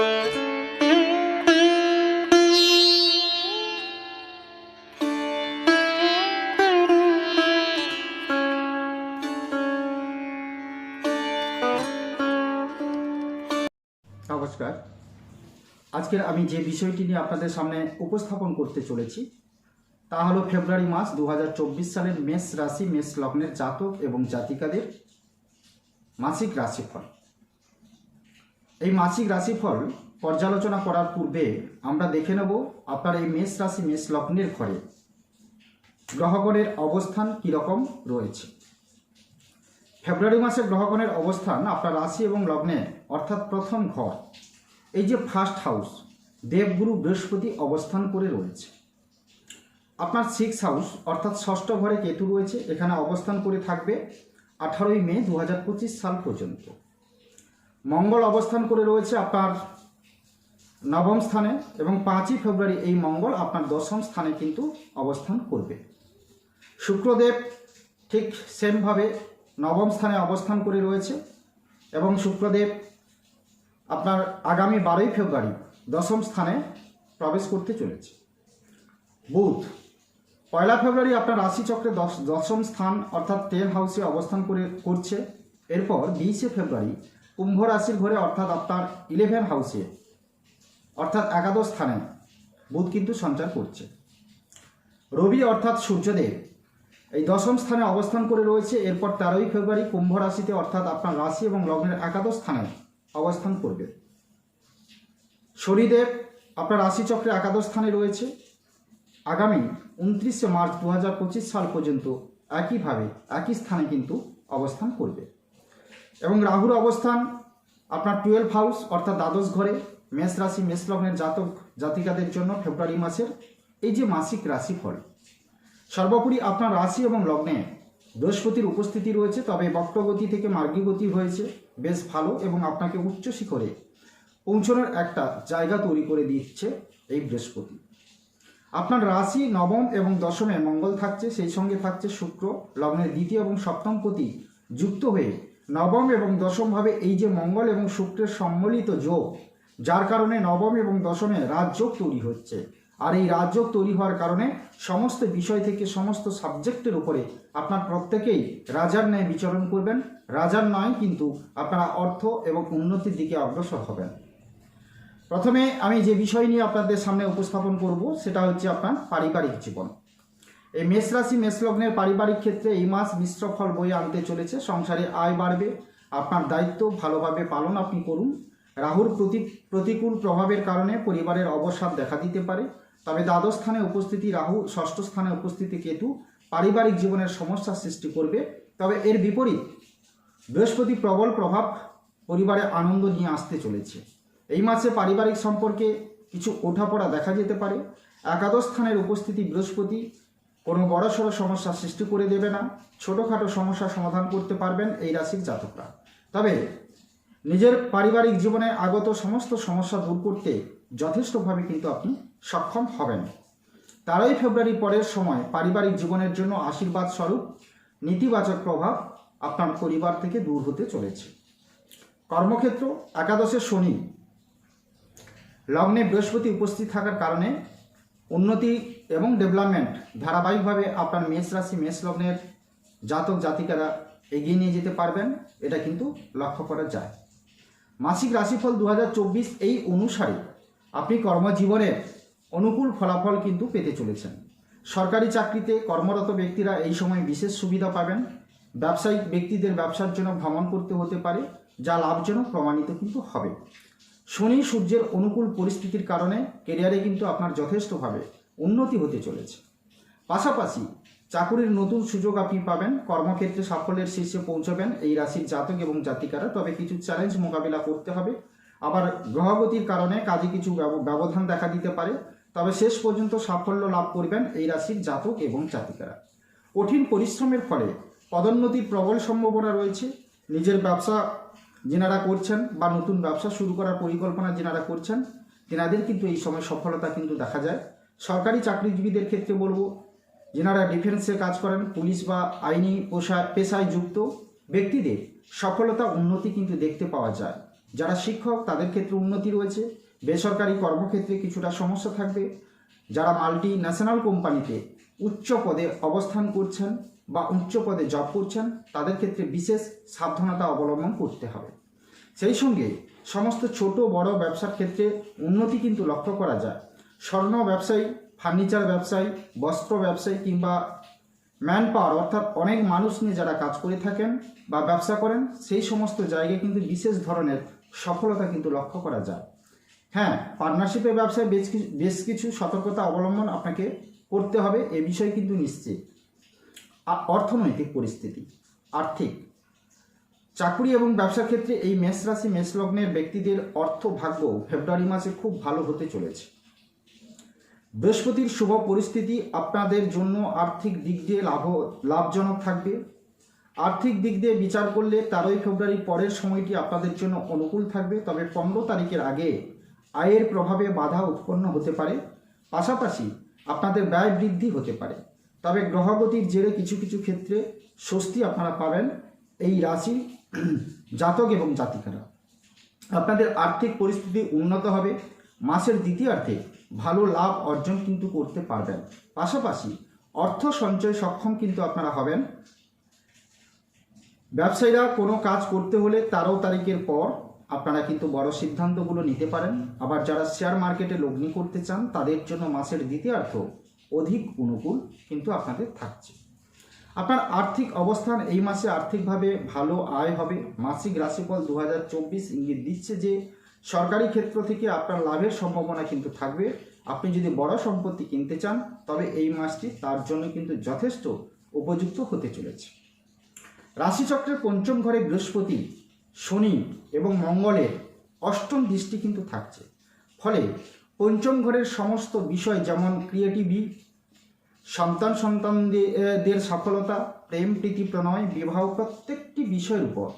নমস্কার। আজকের আমি যে বিষয়টি নিয়ে আপনাদের সামনে উপস্থাপন করতে চলেছি, তা হলো ফেব্রুয়ারি মাস দু হাজার চব্বিশ সালের মেষ রাশি, মেষ লগ্নের জাতক এবং জাতিকাদের মাসিক রাশিফল। এই মাসিক রাশিফল পর্যালোচনা করার পূর্বে আমরা দেখে নেব আপনার এই মেষ রাশি, মেষ লগ্নের ঘরে গ্রহগণের অবস্থান কীরকম রয়েছে? ফেব্রুয়ারি মাসে গ্রহগণের অবস্থান আপনার রাশি এবং লগ্নে, অর্থাৎ প্রথম ঘর। এই যে ফার্স্ট হাউস দেবগুরু বৃহস্পতি অবস্থান করে রয়েছে। আপনার সিক্স হাউস অর্থাৎ ষষ্ঠ ঘরে কেতু রয়েছে, এখানে অবস্থান করে থাকবে আঠারোই মে দু হাজার পঁচিশ সাল পর্যন্ত। মঙ্গল অবস্থান করে রয়েছে আপনার নবম স্থানে এবং পাঁচই ফেব্রুয়ারি এই মঙ্গল আপনার দশম স্থানে কিন্তু অবস্থান করবে। শুক্রদেব ঠিক সেমভাবে নবম স্থানে অবস্থান করে রয়েছে এবং শুক্রদেব আপনার আগামী বারোই ফেব্রুয়ারি দশম স্থানে প্রবেশ করতে চলেছে। বুধ, পয়লা ফেব্রুয়ারি আপনার রাশিচক্রে দশ দশম স্থান অর্থাৎ টেন হাউসে অবস্থান করে করছে। এরপর বিশে ফেব্রুয়ারি কুম্ভ রাশির ঘরে অর্থাৎ আপনার ইলেভেন হাউসে অর্থাৎ একাদশ স্থানে বুধ কিন্তু সঞ্চার করছে। রবি অর্থাৎ সূর্যদেব এই দশম স্থানে অবস্থান করে রয়েছে, এরপর তেরোই ফেব্রুয়ারি কুম্ভ রাশিতে অর্থাৎ আপনার রাশি এবং লগ্নের একাদশ স্থানে অবস্থান করবে। শনিদেব আপনার রাশিচক্রে একাদশ স্থানে রয়েছে। আগামী উনত্রিশে মার্চ দু হাজার পঁচিশ সাল পর্যন্ত একইভাবে একই স্থানে কিন্তু অবস্থান করবে। এবং রাহুর অবস্থান আপনার টুয়েলভ হাউস অর্থাৎ দ্বাদশ ঘরে, মেষ রাশি, মেষ লগ্নের জাতক, জাতিকাদের জন্য ফেব্রুয়ারি মাসের এই যে মাসিক রাশি রাশিফল। সর্বোপরি আপনার রাশি এবং লগ্নে বৃহস্পতির উপস্থিতি রয়েছে, তবে বক্রগতি থেকে মার্গী গতি হয়েছে, বেশ ভালো এবং আপনাকে উচ্চ শিখরে পৌঁছানোর একটা জায়গা তৈরি করে দিচ্ছে এই বৃহস্পতি। আপনার রাশি নবম এবং দশমে মঙ্গল থাকছে, সেই সঙ্গে থাকছে শুক্র, লগ্নের দ্বিতীয় এবং সপ্তম পতি যুক্ত হয়ে নবম এবং দশমভাবে এই যে মঙ্গল এবং শুক্রের সম্মিলিত যোগ, যার কারণে নবম এবং দশমে রাজযোগ তৈরি হচ্ছে। আর এই রাজযোগ তৈরি হওয়ার কারণে সমস্ত বিষয় থেকে সমস্ত সাবজেক্টের উপরে আপনার প্রত্যেকেই রাজার ন্যায় বিচরণ করবেন। রাজার নয় কিন্তু আপনারা অর্থ এবং উন্নতির দিকে অগ্রসর হবেন। প্রথমে আমি যে বিষয় নিয়ে আপনাদের সামনে উপস্থাপন করব, সেটা হচ্ছে আপনার পারিবারিক জীবন। এই মেষ রাশি, মেষ লগ্নের পারিবারিক ক্ষেত্রে এই মাস মিশ্র ফল বয়ে আনতে চলেছে। সংসারে আয় বাড়বে, আপনার দায়িত্ব ভালোভাবে পালন আপনি করুন। রাহুর প্রতি, প্রতিকূল প্রভাবের কারণে পরিবারের অবসাদ দেখা দিতে পারে। তবে দ্বাদশ স্থানে উপস্থিতি, রাহু ষষ্ঠ স্থানে উপস্থিতি কেতু পারিবারিক জীবনের সমস্যার সৃষ্টি করবে। তবে এর বিপরীত, বৃহস্পতি প্রবল প্রভাব পরিবারে আনন্দ নিয়ে আসতে চলেছে। এই মাসে পারিবারিক সম্পর্কে কিছু ওঠাপড়া দেখা যেতে পারে। একাদশ স্থানের উপস্থিতি বৃহস্পতি কোনো বড়সড় সমস্যার সৃষ্টি করে দেবে না, ছোটোখাটো সমস্যার সমাধান করতে পারবেন এই রাশির জাতকরা। তবে নিজের পারিবারিক জীবনে আগত সমস্ত সমস্যা দূর করতে যথেষ্টভাবে কিন্তু আপনি সক্ষম হবেন। তেরোই ফেব্রুয়ারি পরের সময় পারিবারিক জীবনের জন্য আশীর্বাদ স্বরূপ নেতিবাচক প্রভাব আপনার পরিবার থেকে দূর হতে চলেছে। কর্মক্ষেত্র, একাদশে শনি, লগ্নে বৃহস্পতি উপস্থিত থাকার কারণে উন্নতি এবং ডেভেলপমেন্ট ধারাবাহিকভাবে আপনার মেষ রাশি, মেষ লগ্নের জাতক, জাতিকারা এগিয়ে নিয়ে যেতে পারবেন, এটা কিন্তু লক্ষ্য করা যায়। মাসিক রাশিফল দু হাজার চব্বিশ এই অনুসারে আপনি কর্মজীবনের অনুকূল ফলাফল কিন্তু পেতে চলেছেন। সরকারি চাকরিতে কর্মরত ব্যক্তিরা এই সময় বিশেষ সুবিধা পাবেন। ব্যবসায়িক ব্যক্তিদের ব্যবসার জন্য ভ্রমণ করতে হতে পারে, যা লাভজনক প্রমাণিত কিন্তু হবে। শনি সূর্যের অনুকূল পরিস্থিতির কারণে কেরিয়ারে কিন্তু আপনার যথেষ্টভাবে উন্নতি হতে চলেছে। পাশাপাশি চাকুরির নতুন সুযোগ আপনি পাবেন, কর্মক্ষেত্রে সাফল্যের শীর্ষে পৌঁছবেন এই রাশির জাতক এবং জাতিকারা, তবে কিছু চ্যালেঞ্জ মোকাবিলা করতে হবে। আবার গ্রহগতির কারণে কাজে কিছু ব্যবধান দেখা দিতে পারে, তবে শেষ পর্যন্ত সাফল্য লাভ করবেন এই রাশির জাতক এবং জাতিকারা। কঠিন পরিশ্রমের ফলে পদোন্নতির প্রবল সম্ভাবনা রয়েছে। নিজের ব্যবসা যেনারা করছেন বা নতুন ব্যবসা শুরু করার পরিকল্পনা যেনারা করছেন, তেনাদের কিন্তু এই সময় সফলতা কিন্তু দেখা যায়। সরকারি চাকরিজীবীদের ক্ষেত্রে বলব, যেনারা ডিফেন্সে কাজ করেন, পুলিশ বা আইনি পোশা পেশায় যুক্ত, ব্যক্তিদের সফলতা, উন্নতি কিন্তু দেখতে পাওয়া যায়। যারা শিক্ষক, তাদের ক্ষেত্রে উন্নতি রয়েছে। বেসরকারি কর্মক্ষেত্রে কিছুটা সমস্যা থাকবে। যারা মাল্টি ন্যাশনাল কোম্পানিতে উচ্চ পদে অবস্থান করছেন বা উচ্চ পদে জব করছেন, তাদের ক্ষেত্রে বিশেষ সাবধানতা অবলম্বন করতে হবে। সেই সঙ্গে সমস্ত ছোট বড় ব্যবসার ক্ষেত্রে উন্নতি কিন্তু লক্ষ্য করা যায়। স্বর্ণ ব্যবসায়ী, ফার্নিচার ব্যবসায়ী, বস্ত্র ব্যবসায়ী কিংবা ম্যান পাওয়ার অর্থাৎ অনেক মানুষ নিয়ে যারা কাজ করে থাকেন বা ব্যবসা করেন, সেই সমস্ত জায়গায় কিন্তু বিশেষ ধরনের সফলতা কিন্তু লক্ষ্য করা যায়। হ্যাঁ পার্টনারশিপের ব্যবসায় বেশ কিছু বেশ কিছু সতর্কতা অবলম্বন আপনাকে করতে হবে, এ বিষয়ে কিন্তু নিশ্চিত। অর্থনৈতিক পরিস্থিতি, আর্থিক। চাকুরি এবং ব্যবসার ক্ষেত্রে এই মেষ রাশি, মেষ লগ্নের ব্যক্তিদের অর্থ ভাগ্য ফেব্রুয়ারি মাসে খুব ভালো হতে চলেছে। বৃহস্পতির শুভ পরিস্থিতি আপনাদের জন্য আর্থিক দিক দিয়ে লাভ, লাভজনক থাকবে। আর্থিক দিক দিয়ে বিচার করলে তেরোই ফেব্রুয়ারি পরের সময়টি আপনাদের জন্য অনুকূল থাকবে, তবে পনেরো তারিখের আগে আয়ের প্রভাবে বাধা উৎপন্ন হতে পারে। পাশাপাশি আপনাদের ব্যয় বৃদ্ধি হতে পারে। তবে গ্রহগতির জেরে কিছু কিছু ক্ষেত্রে স্বস্তি আপনারা পাবেন এই রাশি জাতক এবং জাতিকারা। আপনাদের আর্থিক পরিস্থিতি উন্নত হবে মাসের দ্বিতীয়ার্ধে ভালো লাভ অর্জন কিন্তু করতে পারবেন। পাশাপাশি অর্থ সঞ্চয় সক্ষম কিন্তু আপনারা হবেন। ব্যবসায়ীরা কোনো কাজ করতে হলে তেরো তারিখের পর আপনারা কিন্তু বড় সিদ্ধান্তগুলো নিতে পারেন। আবার যারা শেয়ার মার্কেটে লগ্নি করতে চান, তাদের জন্য মাসের দ্বিতীয়ার্থ অধিক অনুকূল কিন্তু আপনাদের থাকছে। আপনার আর্থিক অবস্থান এই মাসে আর্থিকভাবে ভালো আয় হবে। মাসিক রাশিফল দু হাজার চব্বিশ ইঙ্গিত দিচ্ছে যে সরকারি ক্ষেত্র থেকে আপনার লাভের সম্ভাবনা কিন্তু থাকবে। আপনি যদি বড় সম্পত্তি কিনতে চান, তবে এই মাসটি তার জন্য কিন্তু যথেষ্ট উপযুক্ত হতে চলেছে। রাশিচক্রের পঞ্চম ঘরে বৃহস্পতি, শনি এবং মঙ্গলের অষ্টম দৃষ্টি কিন্তু থাকছে। ফলে পঞ্চম ঘরের সমস্ত বিষয় যেমন ক্রিয়েটিভি সন্তান সন্তানদের সফলতা, প্রেম, প্রীতি, প্রণয়, বিবাহ প্রত্যেকটি বিষয়ের উপর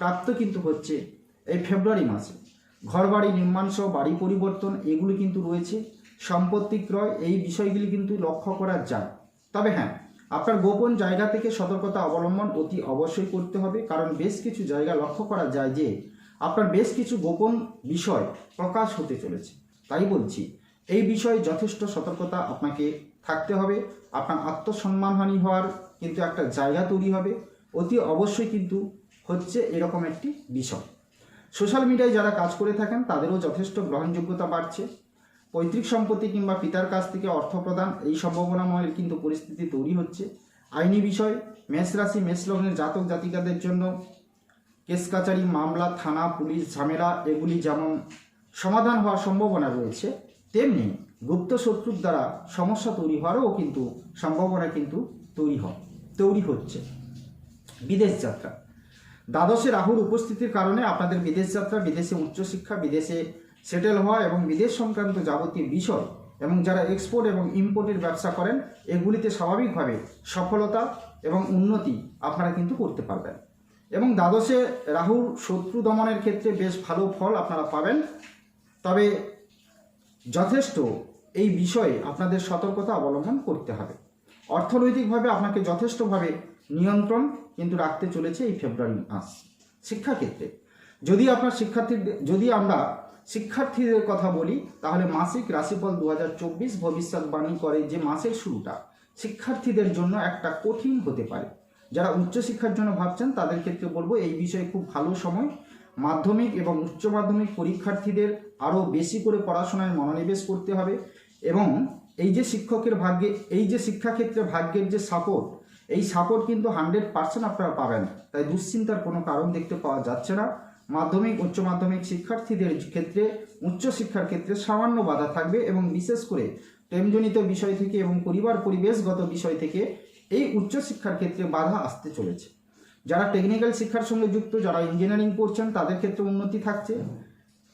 প্রাপ্ত কিন্তু হচ্ছে এই ফেব্রুয়ারি মাসে। ঘর বাড়ি নির্মাণ সহ বাড়ি পরিবর্তন, এগুলি কিন্তু রয়েছে। সম্পত্তি ক্রয়, এই বিষয়গুলি কিন্তু লক্ষ্য করা যায়। তবে হ্যাঁ আপনার গোপন জায়গা থেকে সতর্কতা অবলম্বন অতি অবশ্যই করতে হবে, কারণ বেশ কিছু জায়গা লক্ষ্য করা যায় যে আপনার বেশ কিছু গোপন বিষয় প্রকাশ হতে চলেছে। তাই বলছি, এই বিষয়ে যথেষ্ট সতর্কতা আপনাকে থাকতে হবে। আপনার আত্মসম্মানহানি হওয়ার কিন্তু একটা জায়গা তৈরি হবে। অতি অবশ্যই কিন্তু হচ্ছে এরকম একটি বিষয়। সোশ্যাল মিডিয়ায় যারা কাজ করে থাকেন, তাদেরও যথেষ্ট গ্রহণযোগ্যতা বাড়ছে। পৈতৃক সম্পত্তি কিংবা পিতার কাছ থেকে অর্থ প্রদান এই সম্ভাবনাময়ের কিন্তু পরিস্থিতি তৈরি হচ্ছে। আইনি বিষয়, মেষ রাশি, মেষ লগ্নের জাতক জাতিকাদের জন্য কেস কাচারি, মামলা, থানা, পুলিশ, ঝামেলা, এগুলি যেমন সমাধান হওয়ার সম্ভাবনা রয়েছে, তেমনি গুপ্ত শত্রুর দ্বারা সমস্যা তৈরি হওয়ারও কিন্তু সম্ভাবনা কিন্তু তৈরি হয় তৈরি হচ্ছে। বিদেশ যাত্রা। দ্বাদশে রাহুর উপস্থিতির কারণে আপনাদের বিদেশ যাত্রা, বিদেশে উচ্চশিক্ষা, বিদেশে সেটেল হওয়া এবং বিদেশ সংক্রান্ত যাবতীয় বিষয় এবং যারা এক্সপোর্ট এবং ইম্পোর্টের ব্যবসা করেন, এগুলিতে স্বাভাবিকভাবে সফলতা এবং উন্নতি আপনারা কিন্তু করতে পারবেন। এবং দ্বাদশে রাহুর শত্রু দমনের ক্ষেত্রে বেশ ভালো ফল আপনারা পাবেন। তবে যথেষ্ট এই বিষয়ে আপনাদের সতর্কতা অবলম্বন করতে হবে। অর্থনৈতিকভাবে আপনাকে যথেষ্টভাবে নিয়ন্ত্রণ কিন্তু রাখতে চলেছে এই ফেব্রুয়ারি মাস শিক্ষাক্ষেত্রে। যদি আপনার শিক্ষার্থীদের যদি আমরা শিক্ষার্থীদের কথা বলি, তাহলে মাসিক রাশিফল দু হাজার চব্বিশ ভবিষ্যৎবাণী করে যে মাসের শুরুটা শিক্ষার্থীদের জন্য একটা কঠিন হতে পারে। যারা উচ্চশিক্ষার জন্য ভাবছেন, তাদের ক্ষেত্রে বলব এই বিষয়ে খুব ভালো সময়। মাধ্যমিক এবং উচ্চ মাধ্যমিক পরীক্ষার্থীদের আরও বেশি করে পড়াশোনায় মনোনিবেশ করতে হবে এবং এই যে শিক্ষকের ভাগ্যে, এই যে শিক্ষাক্ষেত্রে ভাগ্যের যে সাপোর্ট এই সাপোর্ট কিন্তু হান্ড্রেড পার্সেন্ট আপনারা পাবেন। তাই দুশ্চিন্তার কোনো কারণ দেখতে পাওয়া যাচ্ছে না। মাধ্যমিক, উচ্চ মাধ্যমিক শিক্ষার্থীদের ক্ষেত্রে উচ্চশিক্ষার ক্ষেত্রে সামান্য বাধা থাকবে এবং বিশেষ করে প্রেমজনিত বিষয় থেকে এবং পরিবার পরিবেশগত বিষয় থেকে এই উচ্চশিক্ষার ক্ষেত্রে বাধা আসতে চলেছে। যারা টেকনিক্যাল শিক্ষার সঙ্গে যুক্ত, যারা ইঞ্জিনিয়ারিং পড়ছেন, তাদের ক্ষেত্রে উন্নতি থাকছে।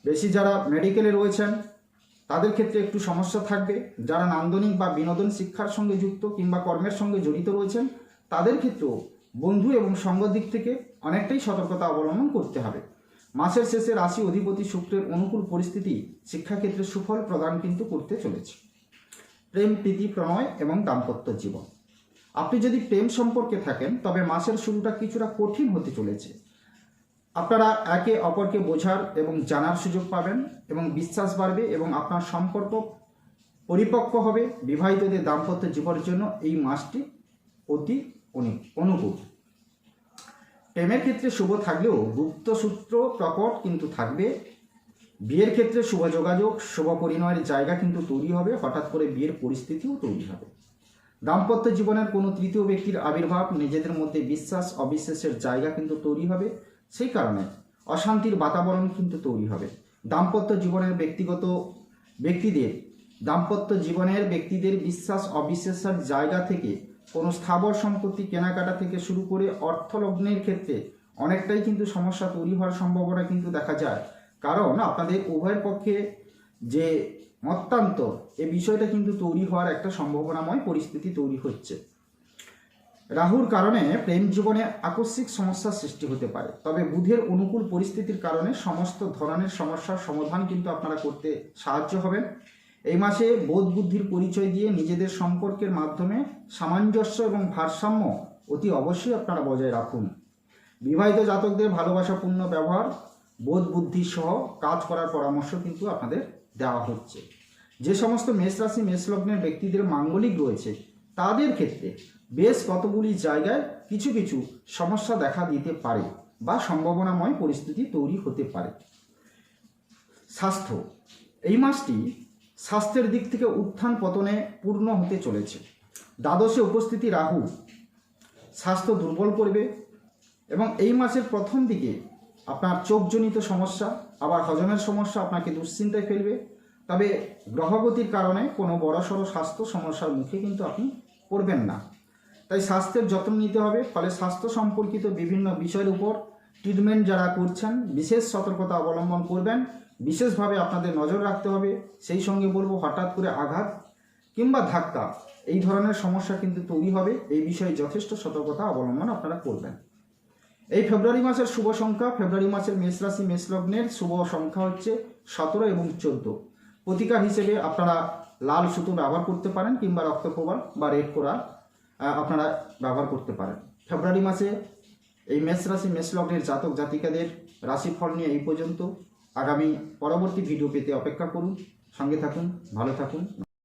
বেশি যারা মেডিকেলে রয়েছেন তাদের ক্ষেত্রে একটু সমস্যা থাকবে। যারা নান্দনিক বা বিনোদন শিক্ষার সঙ্গে যুক্ত কিংবা কর্মের সঙ্গে জড়িত রয়েছেন, তাদের ক্ষেত্রেও বন্ধু এবং সঙ্গ দিক থেকে অনেকটাই সতর্কতা অবলম্বন করতে হবে। মাসের শেষে রাশি, অধিপতি শুক্রের অনুকূল পরিস্থিতি শিক্ষাক্ষেত্রে সুফল প্রদান কিন্তু করতে চলেছে। প্রেম, প্রীতি, প্রণয় এবং দাম্পত্য জীবন। আপনি যদি প্রেম সম্পর্কে থাকেন, তবে মাসের শুরুটা কিছুটা কঠিন হতে চলেছে। আপনারা একে অপরকে বোঝার এবং জানার সুযোগ পাবেন এবং বিশ্বাস বাড়বে এবং আপনার সম্পর্ক পরিপক্ক হবে। বিবাহিতদের দাম্পত্য জীবনের জন্য এই মাসটি অতি অনু- অনুকূল। প্রেমের ক্ষেত্রে শুভ থাকলেও গুপ্ত সূত্র প্রকট কিন্তু থাকবে। বিয়ের ক্ষেত্রে শুভ যোগাযোগ, শুভ পরিণয়ের জায়গা কিন্তু তৈরি হবে। হঠাৎ করে বিয়ের পরিস্থিতিও তৈরি হবে। দাম্পত্য জীবনের কোনো তৃতীয় ব্যক্তির আবির্ভাব, নিজেদের মধ্যে বিশ্বাস, অবিশ্বাসের জায়গা কিন্তু তৈরি হবে। সেই কারণে অশান্তির বাতাবরণ কিন্তু তৈরি হবে। দাম্পত্য জীবনের ব্যক্তিগত ব্যক্তিদের, দাম্পত্য জীবনের ব্যক্তিদের বিশ্বাস অবিশ্বাসের জায়গা থেকে, কোনো স্থাবর সম্পত্তি কেনাকাটা থেকে শুরু করে অর্থলগ্নের ক্ষেত্রে অনেকটাই কিন্তু সমস্যা তৈরি হওয়ার সম্ভাবনা কিন্তু দেখা যায়। কারণ আপনাদের উভয়ের পক্ষে যে মতান্তর এ বিষয়টা কিন্তু তৈরি হওয়ার একটা সম্ভাবনাময় পরিস্থিতি তৈরি হচ্ছে। রাহুর কারণে প্রেম জীবনে আকস্মিক সমস্যার সৃষ্টি হতে পারে। তবে বুধের অনুকূল পরিস্থিতির কারণে সমস্ত ধরনের সমস্যার সমাধান কিন্তু আপনারা করতে সাহায্য হবেন। এই মাসে বোধ বুদ্ধির পরিচয় দিয়ে নিজেদের সম্পর্কের মাধ্যমে সামঞ্জস্য এবং ভারসাম্য অতি অবশ্যই আপনারা বজায় রাখুন। বিবাহিত জাতকদের ভালোবাসাপূর্ণ ব্যবহার, বোধ বুদ্ধি সহ কাজ করার পরামর্শ কিন্তু আপনাদের দেওয়া হচ্ছে। যে সমস্ত মেষ রাশি, মেষ লগ্নের ব্যক্তিদের মাঙ্গলিক রয়েছে তাদের ক্ষেত্রে বেশ কতগুলি জায়গায় কিছু কিছু সমস্যা দেখা দিতে পারে বা সম্ভাবনাময় পরিস্থিতি তৈরি হতে পারে। স্বাস্থ্য, এই মাসটি স্বাস্থ্যের দিক থেকে উত্থান পতনে পূর্ণ হতে চলেছে। দ্বাদশে উপস্থিতি রাহু, স্বাস্থ্য দুর্বল করবে এবং এই মাসের প্রথম দিকে আপনার চোখজনিত সমস্যা, আবার হজমের সমস্যা আপনাকে দুশ্চিন্তায় ফেলবে। তবে গ্রহগতির কারণে কোনো বড়সড় স্বাস্থ্য সমস্যার মুখে কিন্তু আপনি পড়বেন না। তাই স্বাস্থ্যের যত্ন নিতে হবে, ফলে স্বাস্থ্য সম্পর্কিত বিভিন্ন বিষয়ের উপর ট্রিটমেন্ট যারা করছেন, বিশেষ সতর্কতা অবলম্বন করবেন, বিশেষভাবে আপনাদের নজর রাখতে হবে, সেই সঙ্গে বলব হঠাৎ করে আঘাত কিংবা ধাক্কা, এই ধরনের সমস্যা কিন্তু তৈরি হবে, এই বিষয়ে যথেষ্ট সতর্কতা অবলম্বন আপনারা করবেন। এই ফেব্রুয়ারি মাসের শুভ সংখ্যা, ফেব্রুয়ারি মাসের মেষ রাশি, মেষ লগ্নের শুভ সংখ্যা হচ্ছে সতেরো এবং চোদ্দ। প্রতিকার হিসেবে আপনারা লাল সুতো ব্যবহার করতে পারেন কিংবা রক্তপ্রবাল বা রেড কোরা আপনারা ব্যবহার করতে পারেন। ফেব্রুয়ারি মাসে এই মেষ রাশি, মেষ লগ্নের জাতক জাতিকাদের রাশিফল নিয়ে এই পর্যন্ত। আগামী পরবর্তী ভিডিও পেতে অপেক্ষা করুন। সঙ্গে থাকুন, ভালো থাকুন।